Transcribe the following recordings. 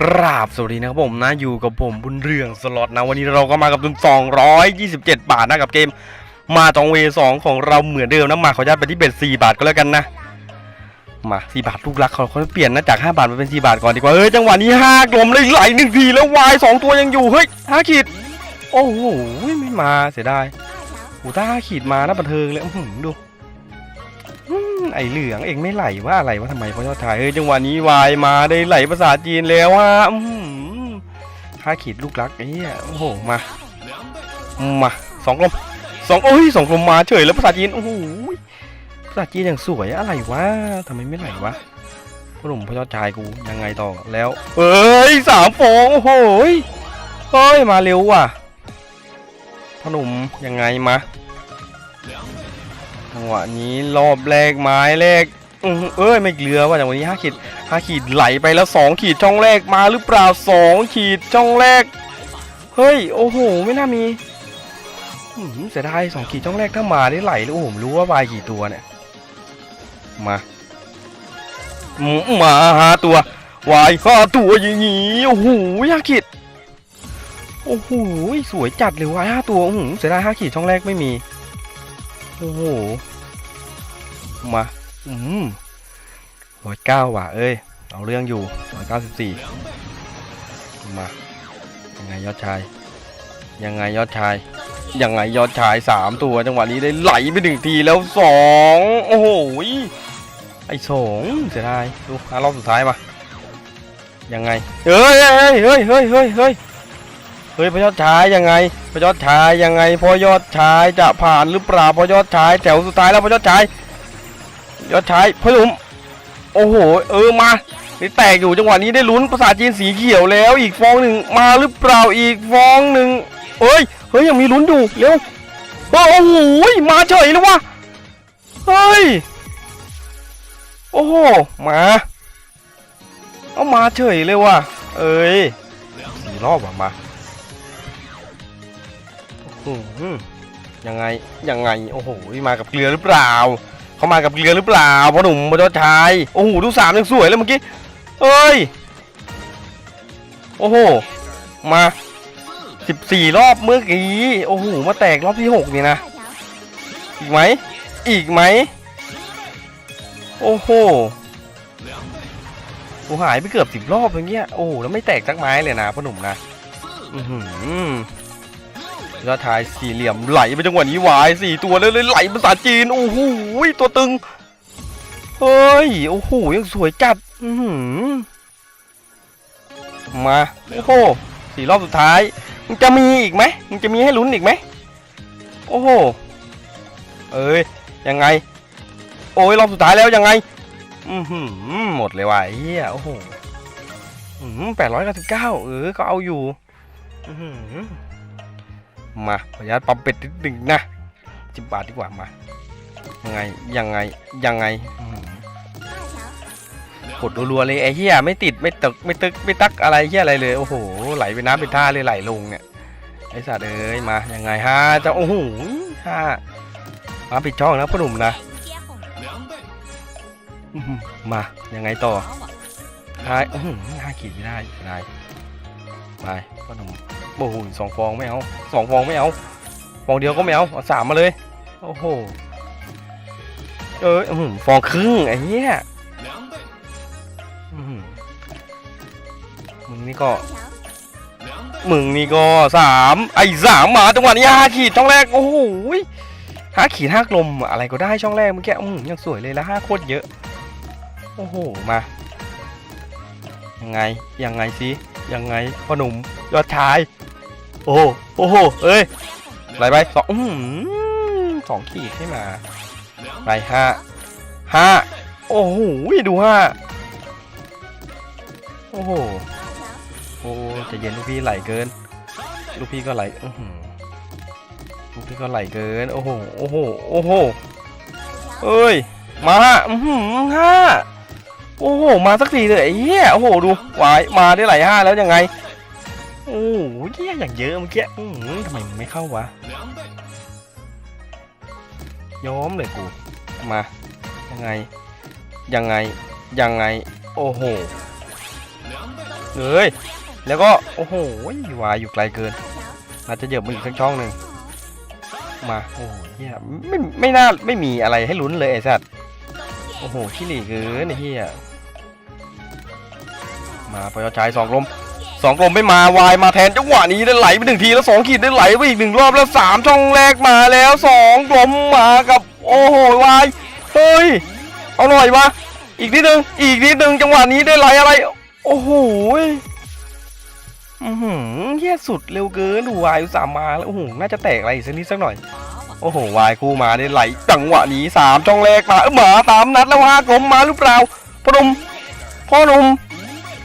กราบสวัสดีนะครับผมนะอยู่กับผมบุญเรืองสล็อตนะวันนี้เราก็มากับทุน 227 บาทนะกับเกมมาตองเวสองของเราเหมือนเดิมนะมาขออนุญาตไปที่เบ็ด4บาทก็แล้วกันนะ มา4บาทลูกรักเขาเขาเปลี่ยนนะจาก 5 บาทมาเป็น 4 บาทก่อนดีกว่าเฮ้ยจังหวะนี้5กลมเลยไหลหนึ่งทีแล้ววายสองตัวยังอยู่เฮ้ย5ขีดโอ้โหไม่มาเสียดายโอ้ถ้าขีดมานะบันเทิงเลยอื้อหือดู ไอเหลืองเองไม่ไหลว่าอะไรว่าทำไมพระยอดถ่ายเฮ้ยจังหวะนี้วายมาได้ไหลภาษาจีนแล้วอะอื้าขีดลูกรักไอ้เหี้ยโอ้โหมามาสองกลมสองโอ้ยสองกลมมาเฉยแล้วภาษาจีนโอ้โหภาษาจีนอย่างสวยอะไรวะทำไมไม่ไหลวะพ่อหนุ่มพ่อยอดชายกูยังไงต่อแล้วเอ้ยสามฟองโอ้โหเฮ้ยมาเร็วว่ะพ่อหนุ่มยังไงมา จังหวะนี้รอบแรกไม้แรกอเอ้ยไม่เกลือว่ะจังหวะนี้ห้าขีดห้าขีดไหลไปแล้วสองขีดช่องแรกมาหรือเปล่าสองขีดช่องแรก เฮ้ยโอ้โหไม่น่ามีเสียดายสองขีดช่องแรกถ้ามาได้ไหลแล้วโอ้โหรู้ว่าบายกี่ตัวเนี่ยมามาหาตัววายห้าตัวอย่างงี้โอ้โหห้าขีดโอ้โหสวยจัดเลยวายห้าตัวโอ้โหเสียดายห้าขีดช่องแรกไม่มี โอ้โห มา อืมร้อยเก้าว่ะ เอ้ย เอาเรื่องอยู่ร้อยเก้าสิบสี่มา ยังไงยอดชาย ยังไงยอดชาย ยังไงยอดชายสามตัวจังหวะนี้ได้ไหลไปหนึ่งทีแล้วสองโอ้โห ไอ้สองเสียดาย ดูอะรอบสุดท้ายมา ยังไง เฮ้ยเฮ้ยเฮ้ยเฮ้ยเฮ้ย เฮ้ยพยอดชายยังไงพยอดชายยังไงพยอดชายจะผ่านหรือเปล่าพยอดชายแถวสุดท้ายแล้วพยอดชายยอดชายพลุมโอ้โห เออมานี่แตกอยู่จังหวะนี้ได้ลุ้นภาษาจีนสีเขียวแล้ว อีกฟองหนึ่งมาหรือเปล่าอีกฟองหนึ่งเอ้ยเฮ้ยยังมีลุ้นอยู่เร็วโอ้โหมาเฉยเลยวะเฮ้ยโอ้โหมาเอามาเฉยเลยว่ะเอ้ยสี่รอบว่ะมา ยังไงยังไงโอ้โหมากับเกลือหรือเปล่าเขามากับเกลือหรือเปล่าพ่อหนุ่มพ่อเจ้าชายโอ้โหดูสามยังสวยเลยเมื่อกี้เอ้ยโอ้โหมาสิบสี่รอบเมื่อกี้โอ้โหมาแตกรอบที่หกนี่นะอีกไหมอีกไหมโอ้โหกูหายไปเกือบสิบรอบอย่างเงี้ยโอ้โหแล้วไม่แตกสักไม้เลยนะพ่อหนุ่มนะอือหือ ยอดชายสี่เหลี่ยมไหลไปจังหวะนี้วายสี่ตัวเลยเลยไหลภาษาจีนโอ้โหตัวตึงเฮ้ยโอ้โหยังสวยจัดมาโอ้โหสี่รอบสุดท้ายมึงจะมีอีกไหมมึงจะมีให้ลุ้นอีกไหมโอ้โหเอ้ยยังไง โอ้ยรอบสุดท้ายแล้วยังไงอือหือหมดเลยว่ะเฮียโอ้โหแปดร้อยเก้าสิบเก้าเออก็เอาอยู่ อื มาขออนุญาตปั๊มเป็ดนิดหนึ่งนะสิบบาทดีกว่ามายังไงยังไงยังไงอื้อหือกดรัวๆเลยไอ้เหี้ยไม่ติดไม่ตึกไม่ตึกไม่ตักอะไรเหี้ยอะไรเลยโอ้โหไหลไปน้ำเป็นท่าเลยไหลลงเนี่ยไอ้สัตว์เอ้ยมายังไงฮะจะโอ้โหฮะมาปิดช่องนะพ่อหนุ่มนะอื้อหือมายังไงต่อท้ายอื้อหือห้าขีดไม่ได้ไม่ได้ไปพ่อหนุ่ม โอ้โหสองฟองไม่เอาสองฟองไม่เอาฟองเดียวก็ไม่เอาเอาสามมาเลย โอ้โห เอ้ยอื้อหือฟองครึ่งไอ้เหี้ยมึงนี่ก็ มึงนี่ก็สามไอ้สามมาจังหวะนี้ห้าขีดช่องแรก โอ้โหห้าขีดห้ากลมอะไรก็ได้ช่องแรกเมื่อกี้อืมยังสวยเลยล้วห้าโคตรเยอะ โอ้โห มายังไง ยังไงสิยังไงพ่อหนุ่มยอดชาย โอ้โหโอ้โหเอ้ยไหลไปสองอื้อหือสองขีดให้มาไปห้าห้าโอ้โหดูห้าโอ้โหโอ้จะเย็นลูกพี่ไหลเกิน ลูกพี่ก็ไหลลูกพี่ก็ไหลเกิน โอ้โหโอ้โหโอ้โหเอ้ยมาห้าอื้อหือห้าโอ้โหมาสักทีเลยไอ้เหี้ยโอ้โหดูวายมาได้ไหลห้าแล้วยังไง โอ้โหเหี้ยอย่างเยอะเมื่อกี้ทำไมมันไม่เข้าวะย้อมเลยกู มา ยังไง ยังไง ยังไง โอ้โหเอ้ย แล้วก็ โอ้โหวายอยู่ไกลเกิน อาจจะเหยียบมาอีกสักช่องหนึ่งมา โอ้โหเฮียไม่ไม่น่า ไม่มีอะไรให้ลุ้นเลยไอ้สัตว์ โอ้โหขี้หลีเกินไอ้เฮียมาปยชายสองลม สองกลมไม่มาวายมาแทนจังหวะนี้ได้ไหลไปหนึ่งทีแล้วสองขีดได้ไหลไปอีกหนึ่งรอบแล้วสามช่องแรกมาแล้วสองกลมมากับโอ้โหวายเฮ้ยเอาหน่อยวะอีกนิดนึงอีกนิดนึงจังหวะนี้ได้ไหลอะไร โอ้โหอือหือเฮียสุดเร็วเกินดูวายอุตสามมาแล้วโอ้โหน่าจะแตกอะไรสักนิดสักหน่อยโอ้โหวายคู่มาได้ไหลจังหวะนี้สามช่องแรกมาเอ้ยหมาสามนัดแล้วฮะกลมมาหรือเปล่าพ่อหนุ่มพ่อหนุ่ม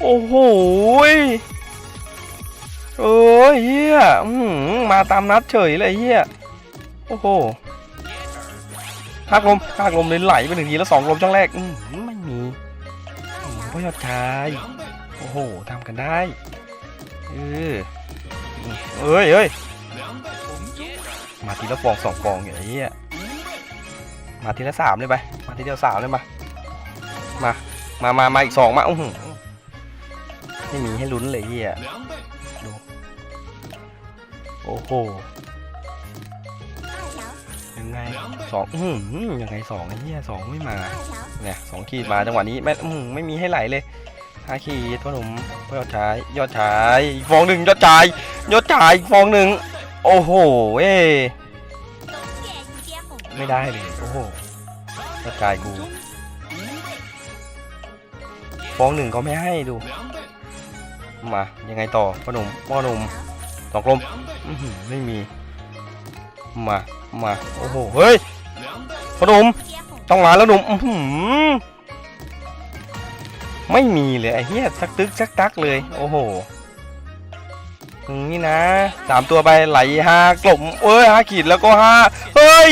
โอ้โห เอ้ยเฮียมาตามนัดเฉยเลยเฮียโอ้โหหักลมหักลมเลยไหลไปหนึ่งทีแล้วสองลมช่องแรกไม่มีพ่อยอดชายโอ้โหทำกันได้เออเอ้ยเอ้ยมาทีละฟองสองฟองอย่างนี้ยมาทีละสามเลยไป มาทีเดียวสามเลยมา มา มา มา มาอีกสองมาอื้อหือไม่มีให้ลุ้นเลยเฮีย อ้โห ยังไงสองอื้อหือยังไงสองไอ้เฮียสองไม่มา เนี่ยสองขีดมาจังหวะนี้ไม่อื้อหือไม่มีให้ไหลเลยห้าขีดพ่อหนุ่มยอดชาย ยอดชายฟองหนึ่งยอดชาย ยอดชายฟองหนึ่งโอ้โหเอ้ไม่ได้เลยโอ้โหยอดชายกูฟองหนึ่งเขาไม่ให้ดู มายังไงต่อพ่อหนุ่มพ่อหนุ่ม สองกลมไม่มี มา มา โอ้โห เฮ้ยพ่อหนุ่มต้องมาแล้วหนุ่มไม่มีเลยไอ้เหี้ยสักตึกสักตักเลย โอ้โหนี่นะสามตัวไปไหลห้ากลมเอ้ยห้าขีดแล้วก็ห้าเฮ้ย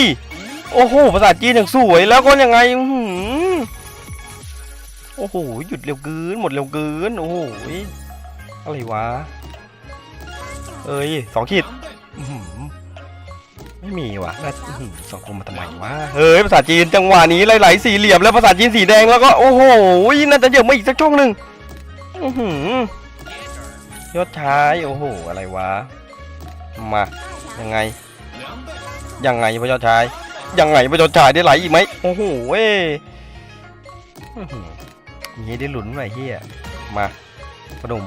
โอ้โห ภาษาจีนอย่างสวยแล้วก็ยังไงหือโอ้โห หยุดเร็วเกิน หมดเร็วเกิน โอ้โห อะไรวะ เอ้ยสองขีดไม่มีวะน่าอื้อหือสองคนมาทำไมวะเฮ้ยภาษาจีนจังหวะนี้ไหลๆสี่เหลี่ยมแล้วภาษาจีนสีแดงแล้วก็โอ้โหน่าจะเยอะมาอีกสักช่องหนึ่งยอดชายโอ้โหอะไรวะมายังไง ยังไงพระยอดชายยังไงพระยอดชายได้ไหลอีกไหมโอ้โหเว้ยมีได้หลุนหน่อยเฮียมาพ่อหนุ่ม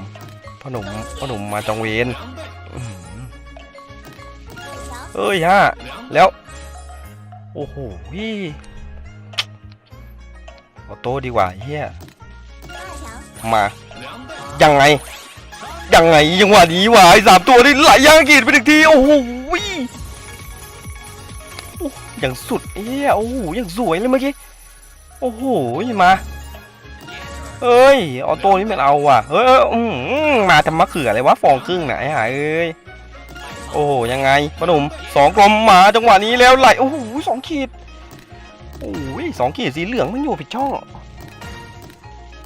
พ่อหนุ่มพ่อหนุ่มมาจองเวน เอ้ยฮะแล้ว โอ้โหพี่ออโต้ดีกว่าเฮียมา ยังไง ยังไงยังหวะนี้วะไอ้สามตัวนี่ไหลย่างกีดไปหนึ่งที โอ้โหโอ้อย่างสุดเอ้ยโอ้โหอย่างสวยเลยเมื่อกี้ โอ้โหมาเอ้ย ออโต้นี่มันเอาว่ะเฮ้ยเอ้ยอื้อหือมาทำมะเขืออะไรวะ ฟองครึ่งไหนห่าเอ้ย โอ้ยังไงพ่อหนุ่มสองกลมหมาจังหวะนี้แล้วไหลโอ้โหสองขีดโอ้ยสองขีดสีเหลืองมันอยู่ผิดช่อง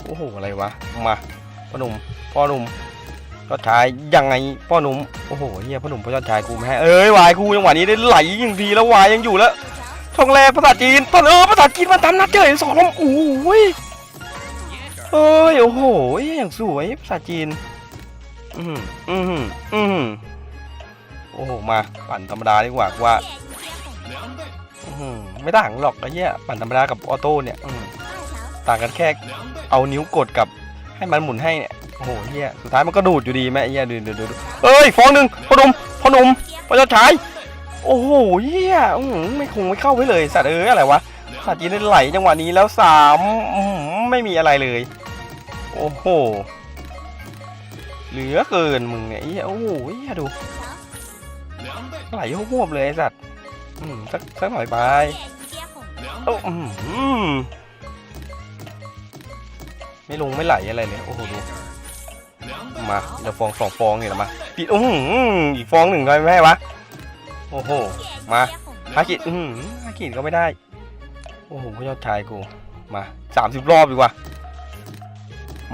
โอ้โหอะไรวะมาพ่อหนุ่มพ่อหนุ่มยอดชายยังไงพ่อหนุ่มโอ้โหเฮียพ่อหนุ่มพ่อยอดชายกูไม่เอ้ยวายกูจังหวะนี้ได้ไหลอย่งทีแล้ววายยังอยู่แล้วช่องแรกภาษาจีนตอนเออภาษาจีนมันทำนัดเจอสองลมโอ้ยเอ้ยโอ้โหอย่างสวยภาษาจีนอืมอืมอืม โอ้โหมาปั่นธรรมดาดีกว่าว่าไม่ต่างหรอกไอ้เหี้ยปั่นธรรมดากับออโต้เนี่ยต่างกันแค่เอานิ้วกดกับให้มันหมุนให้เนี่ยโอ้โหเหี้ยสุดท้ายมันก็ดูดอยู่ดีแม่เหี้ยดูดูดูดูเอ้ยฟองหนึ่งพอหนมพอหนมพอจะฉายโอ้โหเหี้ยไม่คงไม่เข้าไว้เลยสัตว์เอ้ยอะไรวะสัตว์จีนได้ไหลจังหวะนี้แล้วสามไม่มีอะไรเลย โอ้โหเหลือเกินมึงเนี่ยไอ้เหี้ยโอ้โหเหี้ยดู ไหลหวบเลยไอ้สัตว์อืมสักสักหน่อยไปโอ้อืมไม่ลงไม่ไหลอะไรเลยโอ้โหดูมาเดี๋ยวฟองสองฟองเนี่ยมาปิดโอ้โหอีกฟองหนึ่งได้ไหมวะโอ้โหมาห้าขีดอืมห้าขีดก็ไม่ได้โอ้โหพระยอดชายกูมาสามสิบรอบดีกว่า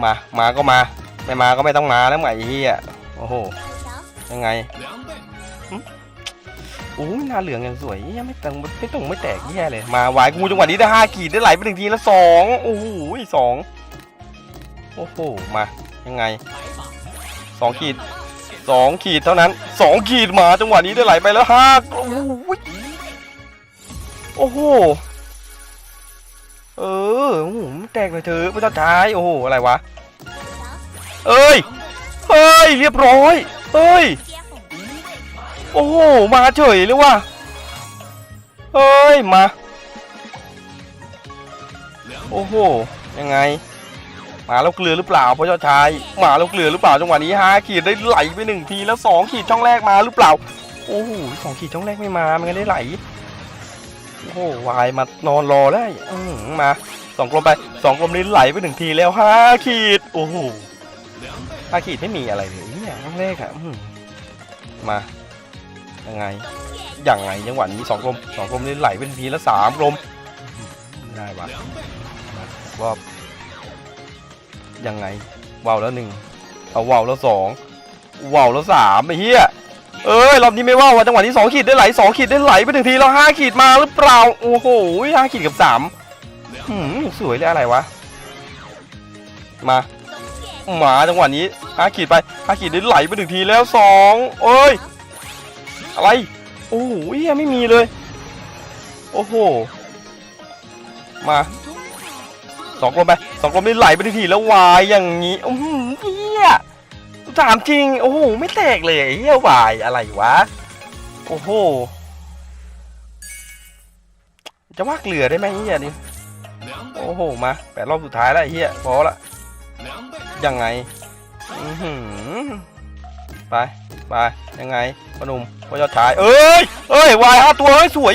มามาก็มา ไม่มาก็ไม่ต้องมาแล้วไงไอ้เหี้ยโอ้โหยังไงโอ้ยนาเหลืองอย่างสวยยังไม่ตรงไม่ตรงไม่แตกแย่เลย มาหวายกูจังหวะนี้ได้ห้าขีดได้ไหลไปหนึ่งทีแล้วสองโอ้โหสองโอ้โห มา ยังไงสองขีดสองขีดเท่านั้นสองขีดมาจังหวะนี้ได้ไหลไปแล้วห้าโอ้โหโอ้โห เออโอ้โหแตกเลยเธอพระเจ้าชายโอ้โห อะไรวะ เอ้ย เฮ้ย เรียบร้อย เฮ้ย โอ้โห มาเฉยเลยว่ะเฮ้ย มา โอ้โห ยังไง มาแล้วเกลือหรือเปล่าพระเจ้าชาย มาแล้วเกลือหรือเปล่าจังหวะนี้ห้าขีดได้ไหลไปหนึ่งทีแล้วสองขีดช่องแรกมาหรือเปล่า โอ้โหสองขีดช่องแรกไม่มา มันก็ได้ไหล โอ้โห วายมานอนรอได้ อืมาสองกลมไปสองกลมนี้ไหลไปหนึ่งทีแล้วห้าขีด โอ้โหห้าขีดไม่มีอะไรเลยเนี่ยช่องแรกอะมา ยังไงยังไงจังหวะนี้สองกลมสองกลมนี้ไหลเป็นทีแล้วสามกลมไม่ได้วะรอบยังไงว่าวแล้วหนึ่งเอาว่าวแล้วสองว่าวแล้วสามไอ้เหี้ยเอ้ยรอบนี้ไม่ว่าวว่ะจังหวะนี้สองขีดได้ไหลสองขีดได้ไหลไปหนึ่งทีแล้วห้าขีดมาหรือเปล่าโอ้โหห้าขีดกับสามหืมสวยเลยอะไรวะมามาจังหวะนี้ห้าขีดไปห้าขีดได้ไหลไปหนึ่งทีแล้วสองเอ้ย อะไร โอ้โหเหี้ยไม่มีเลย โอ้โห มาสองกลมไปสองกลมนี่ไหลไปทีแล้ววายอย่างนี้โอ้โหเฮียถามจริง โอ้โห ไม่แตกเลยเฮียวายอะไรวะ โอ้โห จะว่าเกลือได้ไหมเฮียนี่โอ้โห มาแปดรอบสุดท้ายแล้วเฮียพอละยังไง อือหือไป ไปยังไงพอหนุ่มพอยอดชายเอ้ยเอ้ยวายห้าตัวเฮ้ยสวย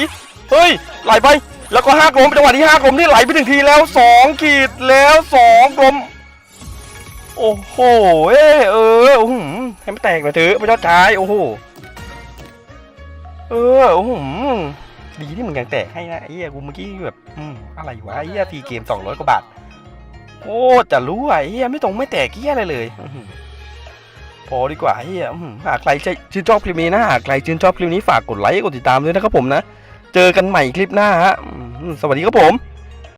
เฮ้ยไหลไปแล้วก็ห้ากลมจังหวะที่ห้ากลมนี่ไหลไปหนึ่งทีแล้วสองขีดแล้วสองกลมโอ้โหเอ้เออโอ้โหให้มันแตกไปเถอะพระเจ้าชายโอ้โหเออโอ้โหดีที่มึงยังแตกให้นะไอ้เหี้ยกูเมื่อกี้แบบอืมอะไรวะไอ้เหี้ยทีเกมสองร้อยกว่าบาทโอ้จะรู้ไอ้เหี้ยไม่ตรงไม่แตกเหี้ยอะไรเลยอื พอดีกว่าเฮียหากใครชื่นชอบคลิปนี้นะหากใครชื่นชอบคลิปนี้ฝากกดไลค์กดติดตามด้วยนะครับผมนะ เจอกันใหม่คลิปหน้าฮะสวัสดีครับผม